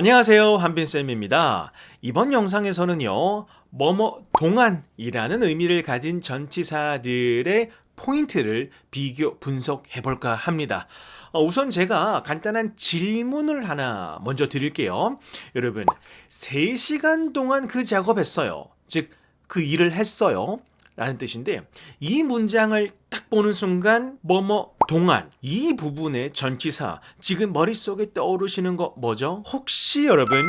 안녕하세요. 한빈쌤입니다. 이번 영상에서는요, 뭐뭐 동안이라는 의미를 가진 전치사들의 포인트를 비교 분석해 볼까 합니다. 어, 우선 제가 간단한 질문을 하나 먼저 드릴게요. 여러분, 3시간 동안 그 작업했어요. 즉, 그 일을 했어요. 라는 뜻인데 이 문장을 딱 보는 순간 뭐뭐 동안 이 부분의 전치사 지금 머릿속에 떠오르시는 거 뭐죠? 혹시 여러분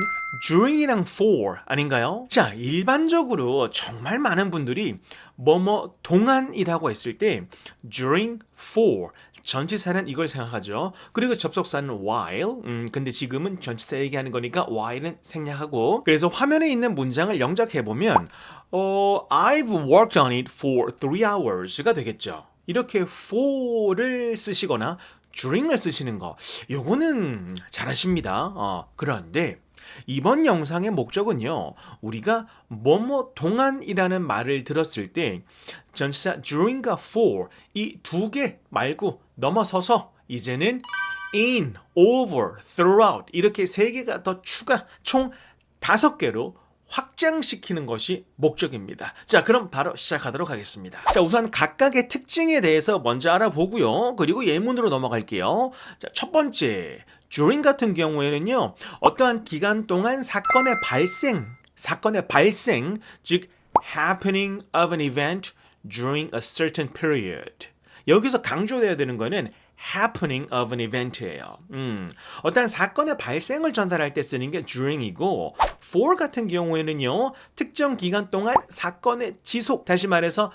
during이랑 for 아닌가요? 자 일반적으로 정말 많은 분들이 뭐뭐 동안이라고 했을 때 during for 전치사는 이걸 생각하죠. 그리고 접속사는 while. 음, 근데 지금은 전치사 얘기하는 거니까 while은 생략하고. 그래서 화면에 있는 문장을 영작해 보면 어, I've worked on it for three hours가 되겠죠. 이렇게 for를 쓰시거나 during을 쓰시는 거, 요거는 잘하십니다. 어, 그런데 이번 영상의 목적은요, 우리가 뭐뭐 동안이라는 말을 들었을 때 전치사 during과 for 이 두 개 말고 넘어서서 이제는 in, over, throughout 이렇게 세 개가 더 추가 총 다섯 개로 확장시키는 것이 목적입니다. 자, 그럼 바로 시작하도록 하겠습니다. 자, 우선 각각의 특징에 대해서 먼저 알아보고요. 그리고 예문으로 넘어갈게요. 자, 첫 번째, during 같은 경우에는요, 어떠한 기간 동안 사건의 발생, 사건의 발생, 즉, happening of an event during a certain period. 여기서 강조돼야 되는 거는 happening of an event예요. 음, 어떤 사건의 발생을 전달할 때 쓰는 게 during이고 for 같은 경우에는요. 특정 기간 동안 사건의 지속, 다시 말해서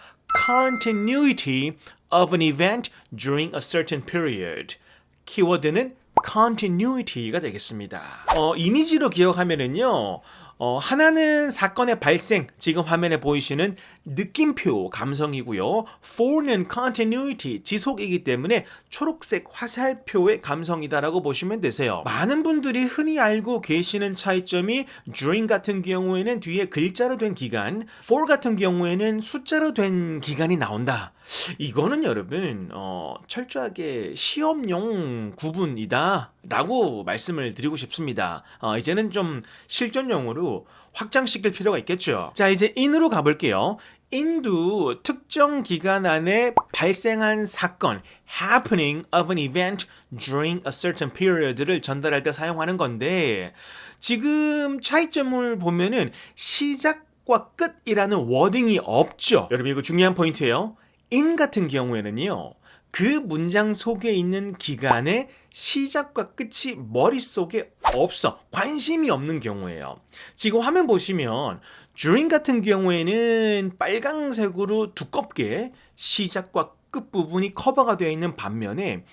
continuity of an event during a certain period. 키워드는 continuity가 되겠습니다. 어, 이미지로 기억하면은요. 어, 하나는 사건의 발생, 지금 화면에 보이시는 느낌표 감성이고요. for는 continuity, 지속이기 때문에 초록색 화살표의 감성이다라고 보시면 되세요. 많은 분들이 흔히 알고 계시는 차이점이 during 같은 경우에는 뒤에 글자로 된 기간, for 같은 경우에는 숫자로 된 기간이 나온다. 이거는 여러분 어, 철저하게 시험용 구분이다 라고 말씀을 드리고 싶습니다 어, 이제는 좀 실전용으로 확장시킬 필요가 있겠죠. 자 이제 in으로 가볼게요. in도 특정 기간 안에 발생한 사건 happening of an event during a certain period를 전달할 때 사용하는 건데 지금 차이점을 보면은 시작과 끝이라는 워딩이 없죠. 여러분 이거 중요한 포인트예요. in 같은 경우에는요. 그 문장 속에 있는 기간의 시작과 끝이 머릿속에 없어. 관심이 없는 경우예요. 지금 화면 보시면 during 같은 경우에는 빨강색으로 두껍게 시작과 끝 부분이 커버가 되어 있는 반면에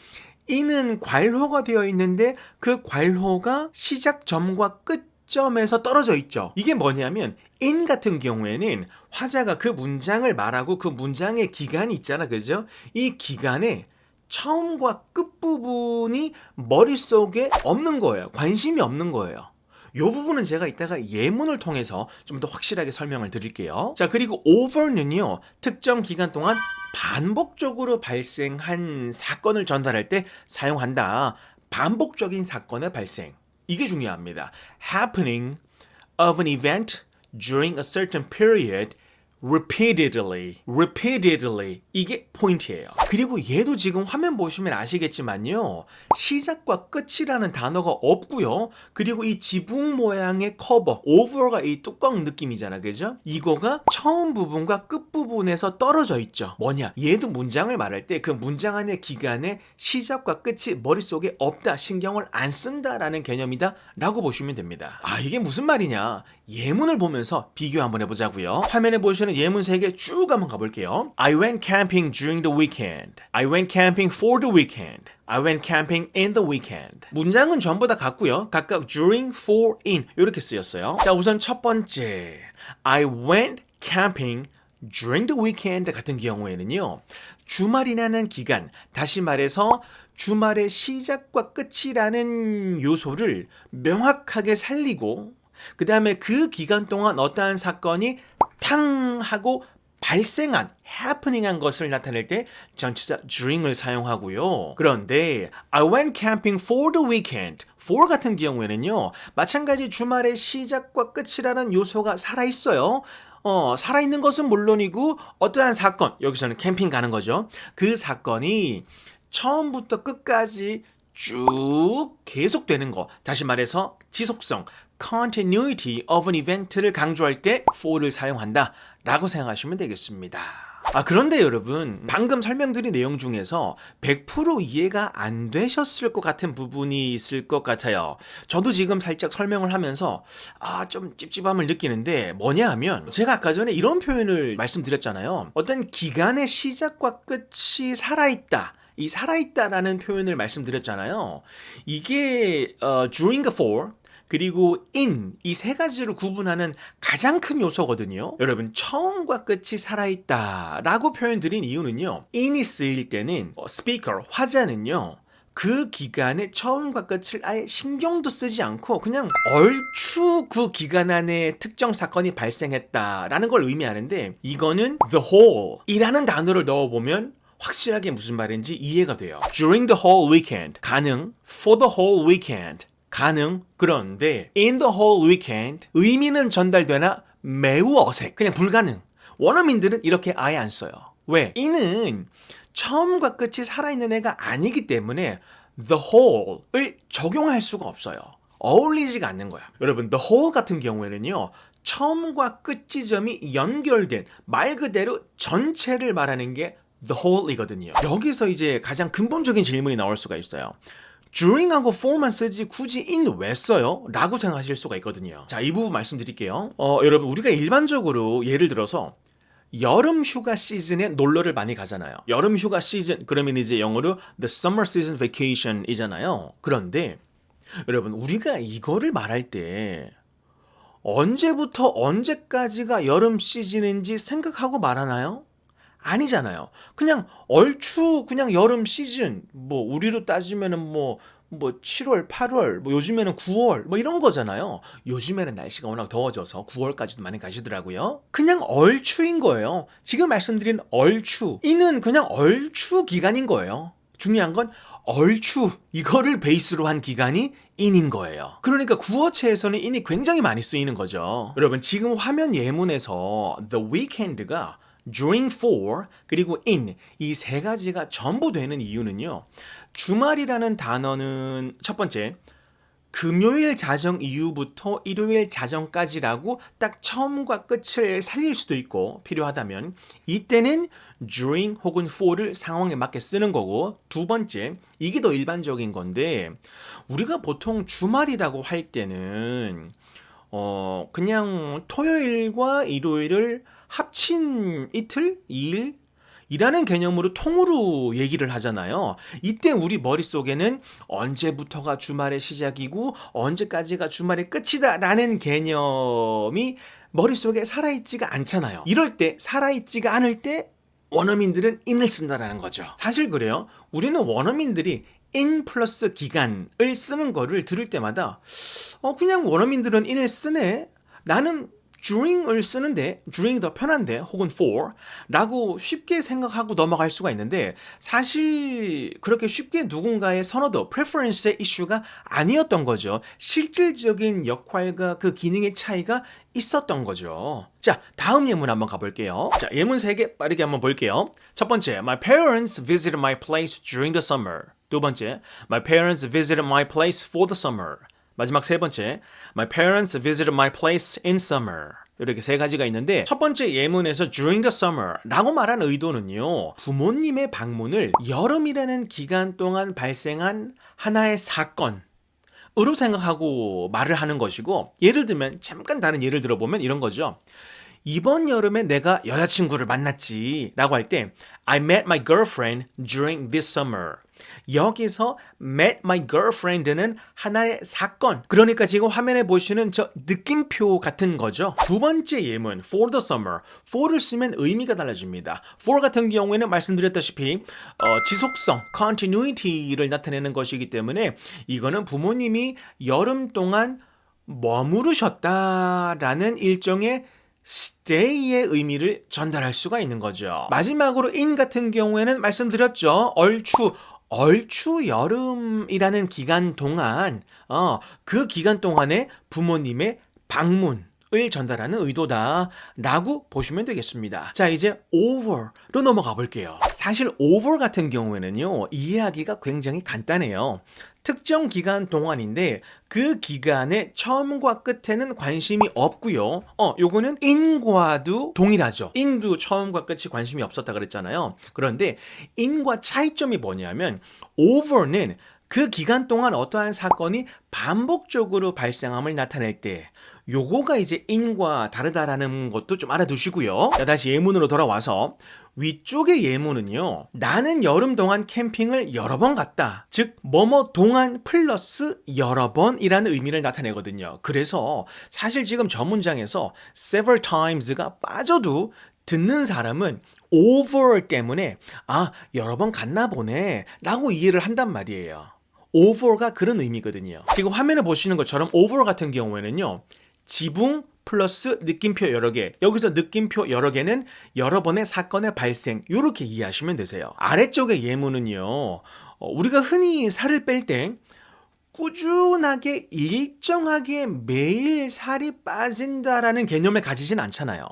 이는 괄호가 되어 있는데 그 괄호가 시작점과 끝 점에서 떨어져 있죠. 이게 뭐냐면 in 같은 경우에는 화자가 그 문장을 말하고 그 문장의 기간이 있잖아. 그죠? 이 기간에 처음과 끝부분이 머릿속에 없는 거예요. 관심이 없는 거예요. 요 부분은 제가 이따가 예문을 통해서 좀 더 확실하게 설명을 드릴게요. 자, 그리고 over는요, 특정 기간 동안 반복적으로 발생한 사건을 전달할 때 사용한다. 반복적인 사건의 발생. 이게 중요합니다. happening of an event during a certain period repeatedly, repeatedly 이게 포인트예요. 그리고 얘도 지금 화면 보시면 아시겠지만요. 시작과 끝이라는 단어가 없고요. 그리고 이 지붕 모양의 커버, over가 이 뚜껑 느낌이잖아. 그죠? 이거가 처음 부분과 끝 부분에서 떨어져 있죠. 뭐냐? 얘도 문장을 말할 때 그 문장 안의 기간에 시작과 끝이 머릿속에 없다, 신경을 안 쓴다라는 개념이다 라고 보시면 됩니다. 아, 이게 무슨 말이냐? 예문을 보면서 비교 한번 해보자고요. 화면에 보시는 예문 세 개 쭉 한번 가볼게요. I went camping during the weekend. I went camping for the weekend. I went camping in the weekend. 문장은 전부 다 같고요. 각각 during, for, in 이렇게 쓰였어요. 자, 우선 첫 번째. I went camping during the weekend 같은 경우에는요. 주말이라는 기간, 다시 말해서 주말의 시작과 끝이라는 요소를 명확하게 살리고 그 다음에 그 기간 동안 어떠한 사건이 탕 하고 발생한 happening한 것을 나타낼 때 전치사 during을 사용하고요. 그런데 I went camping for the weekend. for 같은 경우에는요. 마찬가지 주말의 시작과 끝이라는 요소가 살아 있어요. 어, 살아있는 것은 물론이고 어떠한 사건, 여기서는 캠핑 가는 거죠. 그 사건이 처음부터 끝까지 쭉 계속되는 거. 다시 말해서 지속성, continuity of an event를 강조할 때 for를 사용한다 라고 생각하시면 되겠습니다. 아, 그런데 여러분, 방금 설명드린 내용 중에서 100% 이해가 안 되셨을 것 같은 부분이 있을 것 같아요. 저도 지금 살짝 설명을 하면서, 아, 좀 찝찝함을 느끼는데, 뭐냐 하면, 제가 아까 전에 이런 표현을 말씀드렸잖아요. 어떤 기간의 시작과 끝이 살아있다. 이 살아있다라는 표현을 말씀드렸잖아요. 이게, 어, during for, 그리고 in 이 세 가지를 구분하는 가장 큰 요소거든요. 여러분 처음과 끝이 살아있다라고 표현드린 이유는요. in이 쓰일 때는 어, speaker 화자는요. 그 기간의 처음과 끝을 아예 신경도 쓰지 않고 그냥 얼추 그 기간 안에 특정 사건이 발생했다라는 걸 의미하는데 이거는 the whole 이라는 단어를 넣어보면 확실하게 무슨 말인지 이해가 돼요. During the whole weekend 가능 for the whole weekend 가능. 그런데 in the whole weekend 의미는 전달되나 매우 어색. 그냥 불가능. 원어민들은 이렇게 아예 안 써요. 왜? 이는 처음과 끝이 살아있는 애가 아니기 때문에 the whole을 적용할 수가 없어요. 어울리지가 않는 거야. 여러분, the whole 같은 경우에는요. 처음과 끝 지점이 연결된 말 그대로 전체를 말하는 게 the whole이거든요. 여기서 이제 가장 근본적인 질문이 나올 수가 있어요. During하고 for만 쓰지 굳이 in 왜 써요? 라고 생각하실 수가 있거든요. 자, 이 부분 말씀드릴게요. 어, 여러분, 우리가 일반적으로 예를 들어서 여름 휴가 시즌에 놀러를 많이 가잖아요. 여름 휴가 시즌, 그러면 이제 영어로 the summer season vacation 이잖아요. 그런데 여러분, 우리가 이거를 말할 때 언제부터 언제까지가 여름 시즌인지 생각하고 말하나요? 아니잖아요. 그냥 얼추 그냥 여름 시즌 뭐 우리로 따지면은 뭐뭐 뭐 7월, 8월, 뭐 요즘에는 9월, 뭐 이런 거잖아요. 요즘에는 날씨가 워낙 더워져서 9월까지도 많이 가시더라고요. 그냥 얼추인 거예요. 지금 말씀드린 얼추. 이는 그냥 얼추 기간인 거예요. 중요한 건 얼추 이거를 베이스로 한 기간이 인인 거예요. 그러니까 구어체에서는 인이 굉장히 많이 쓰이는 거죠. 여러분 지금 화면 예문에서 the weekend가 during for 그리고 in 이 세 가지가 전부 되는 이유는요. 주말이라는 단어는 첫 번째 금요일 자정 이후부터 일요일 자정까지라고 딱 처음과 끝을 살릴 수도 있고 필요하다면 이때는 during 혹은 for를 상황에 맞게 쓰는 거고 두 번째 이게 더 일반적인 건데 우리가 보통 주말이라고 할 때는 어 그냥 토요일과 일요일을 합친 이틀, 2일 이라는 개념으로 통으로 얘기를 하잖아요. 이때 우리 머릿속에는 언제부터가 주말의 시작이고 언제까지가 주말의 끝이다 라는 개념이 머릿속에 살아있지가 않잖아요. 이럴 때 살아있지가 않을 때 원어민들은 in을 쓴다라는 거죠. 사실 그래요. 우리는 원어민들이 in 플러스 기간을 쓰는 거를 들을 때마다 어 그냥 원어민들은 in을 쓰네. 나는 during을 쓰는데 during 더 편한데 혹은 for 라고 쉽게 생각하고 넘어갈 수가 있는데 사실 그렇게 쉽게 누군가의 선호도 preference의 이슈가 아니었던 거죠. 실질적인 역할과 그 기능의 차이가 있었던 거죠. 자, 다음 예문 한번 가볼게요. 자, 예문 3개 빠르게 한번 볼게요. 첫 번째, My parents visited my place during the summer. 두 번째, My parents visited my place for the summer. 마지막 세 번째, My parents visited my place in summer. 이렇게 세 가지가 있는데 첫 번째 예문에서 during the summer 라고 말한 의도는요. 부모님의 방문을 여름이라는 기간 동안 발생한 하나의 사건 으로 생각하고 말을 하는 것이고 예를 들면 잠깐 다른 예를 들어보면 이런 거죠. 이번 여름에 내가 여자친구를 만났지 라고 할 때 I met my girlfriend during this summer. 여기서 met my girlfriend는 하나의 사건. 그러니까 지금 화면에 보시는 저 느낌표 같은 거죠. 두 번째 예문 for the summer. for를 쓰면 의미가 달라집니다. for 같은 경우에는 말씀드렸다시피 어, 지속성, continuity를 나타내는 것이기 때문에 이거는 부모님이 여름 동안 머무르셨다라는 일종의 stay의 의미를 전달할 수가 있는 거죠. 마지막으로 in 같은 경우에는 말씀드렸죠. 얼추 얼추 여름이라는 기간 동안 어, 그 기간 동안에 부모님의 방문 을 전달하는 의도다라고 보시면 되겠습니다. 자, 이제 over로 넘어가 볼게요. 사실 over 같은 경우에는요, 이해하기가 굉장히 간단해요. 특정 기간 동안인데 그 기간의 처음과 끝에는 관심이 없고요. 어, 요거는 in과도 동일하죠. in도 처음과 끝이 관심이 없었다 그랬잖아요. 그런데 in과 차이점이 뭐냐면 over는 그 기간 동안 어떠한 사건이 반복적으로 발생함을 나타낼 때 요거가 이제 in과 다르다라는 것도 좀 알아두시고요. 자, 다시 예문으로 돌아와서 위쪽의 예문은요. 나는 여름 동안 캠핑을 여러 번 갔다. 즉 뭐뭐 동안 플러스 여러 번이라는 의미를 나타내거든요. 그래서 사실 지금 저 문장에서 several times가 빠져도 듣는 사람은 over 때문에 아 여러 번 갔나 보네 라고 이해를 한단 말이에요. over가 그런 의미거든요. 지금 화면에 보시는 것처럼 over 같은 경우에는요. 지붕 플러스 느낌표 여러 개. 여기서 느낌표 여러 개는 여러 번의 사건의 발생. 이렇게 이해하시면 되세요. 아래쪽의 예문은요. 어, 우리가 흔히 살을 뺄 때 꾸준하게 일정하게 매일 살이 빠진다라는 개념을 가지진 않잖아요.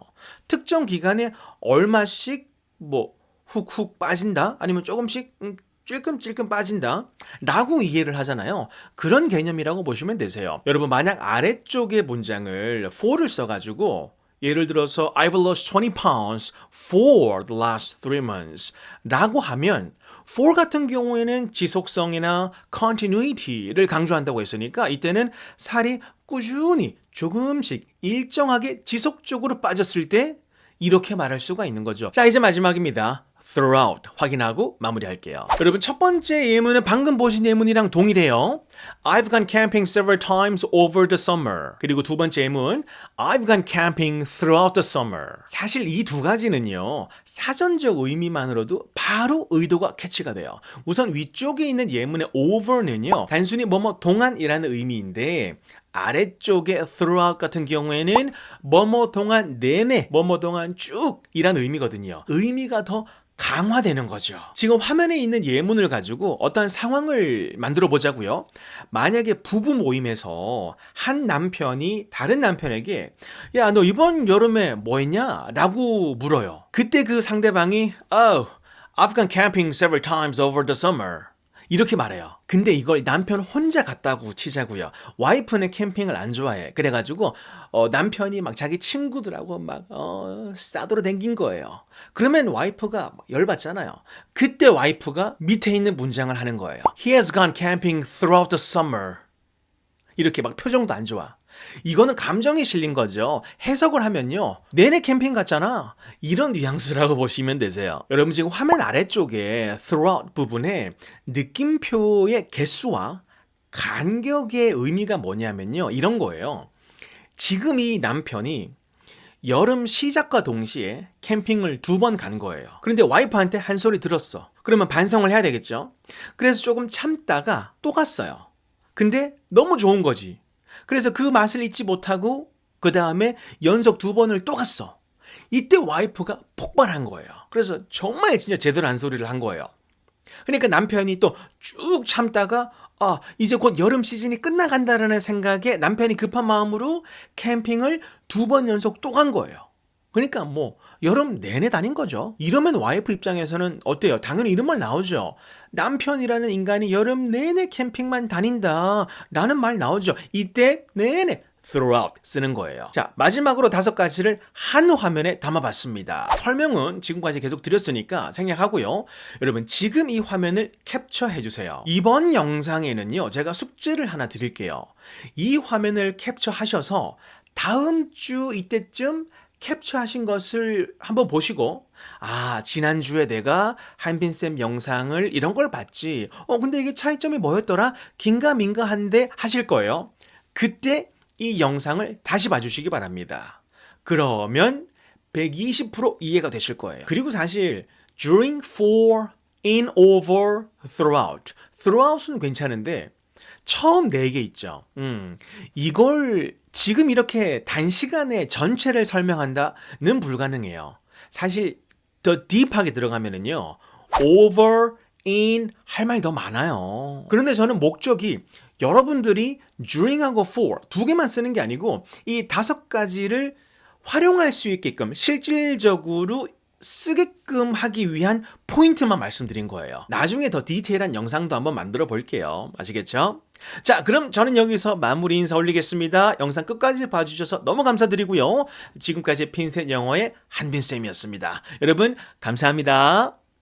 특정 기간에 얼마씩 뭐 훅훅 빠진다 아니면 조금씩 음, 찔끔찔끔 빠진다 라고 이해를 하잖아요. 그런 개념이라고 보시면 되세요. 여러분 만약 아래쪽의 문장을 for를 써가지고 예를 들어서 I've lost 20 pounds for the last three months 라고 하면 for 같은 경우에는 지속성이나 continuity를 강조한다고 했으니까 이때는 살이 꾸준히 조금씩 일정하게 지속적으로 빠졌을 때 이렇게 말할 수가 있는 거죠. 자, 이제 마지막입니다. Throughout 확인하고 마무리할게요. 여러분 첫 번째 예문은 방금 보신 예문이랑 동일해요. I've gone camping several times over the summer. 그리고 두 번째 예문 I've gone camping throughout the summer. 사실 이 두 가지는요. 사전적 의미만으로도 바로 의도가 캐치가 돼요. 우선 위쪽에 있는 예문의 over는요. 단순히 뭐뭐 동안이라는 의미인데 아래쪽에 throughout 같은 경우에는 뭐뭐 동안 내내 뭐뭐 동안 쭉 이란 의미거든요. 의미가 더 강화되는 거죠. 지금 화면에 있는 예문을 가지고 어떤 상황을 만들어 보자고요. 만약에 부부 모임에서 한 남편이 다른 남편에게 야, 너 이번 여름에 뭐 했냐? 라고 물어요. 그때 그 상대방이 Oh, I've gone camping several times over the summer. 이렇게 말해요. 근데 이걸 남편 혼자 갔다고 치자고요. 와이프는 캠핑을 안 좋아해. 그래가지고 어, 남편이 막 자기 친구들하고 막 어, 싸돌아 댕긴 거예요. 그러면 와이프가 열받잖아요. 그때 와이프가 밑에 있는 문장을 하는 거예요. He has gone camping throughout the summer. 이렇게 막 표정도 안 좋아. 이거는 감정이 실린 거죠. 해석을 하면요. 내내 캠핑 갔잖아. 이런 뉘앙스라고 보시면 되세요. 여러분 지금 화면 아래쪽에 throughout 부분에 느낌표의 개수와 간격의 의미가 뭐냐면요. 이런 거예요. 지금 이 남편이 여름 시작과 동시에 캠핑을 두 번 간 거예요. 그런데 와이프한테 한 소리 들었어. 그러면 반성을 해야 되겠죠? 그래서 조금 참다가 또 갔어요. 근데 너무 좋은 거지. 그래서 그 맛을 잊지 못하고 그 다음에 연속 두 번을 또 갔어. 이때 와이프가 폭발한 거예요. 그래서 정말 진짜 제대로 한 소리를 한 거예요. 그러니까 남편이 또 쭉 참다가 아, 이제 곧 여름 시즌이 끝나간다라는 생각에 남편이 급한 마음으로 캠핑을 두 번 연속 또 간 거예요. 그러니까 뭐 여름 내내 다닌 거죠. 이러면 와이프 입장에서는 어때요? 당연히 이런 말 나오죠. 남편이라는 인간이 여름 내내 캠핑만 다닌다. 라는 말 나오죠. 이때 내내 throughout 쓰는 거예요. 자, 마지막으로 다섯 가지를 한 화면에 담아봤습니다. 설명은 지금까지 계속 드렸으니까 생략하고요. 여러분, 지금 이 화면을 캡처해 주세요. 이번 영상에는요, 제가 숙제를 하나 드릴게요. 이 화면을 캡처하셔서 다음 주 이때쯤 캡처하신 것을 한번 보시고 아 지난주에 내가 한빈쌤 영상을 이런 걸 봤지. 어 근데 이게 차이점이 뭐였더라? 긴가민가한데 하실 거예요. 그때 이 영상을 다시 봐주시기 바랍니다. 그러면 120% 이해가 되실 거예요. 그리고 사실 during, for, in, over, throughout. throughout은 괜찮은데 처음 네 개 있죠. 음, 이걸 지금 이렇게 단시간에 전체를 설명한다는 불가능해요. 사실 더 딥하게 들어가면은요. over, in 할 말이 더 많아요. 그런데 저는 목적이 여러분들이 during하고 for 두 개만 쓰는 게 아니고 이 다섯 가지를 활용할 수 있게끔 실질적으로 쓰게끔 하기 위한 포인트만 말씀드린 거예요. 나중에 더 디테일한 영상도 한번 만들어 볼게요. 아시겠죠? 자, 그럼 저는 여기서 마무리 인사 올리겠습니다. 영상 끝까지 봐주셔서 너무 감사드리고요. 지금까지 핀셋 영어의 한빈쌤이었습니다. 여러분, 감사합니다.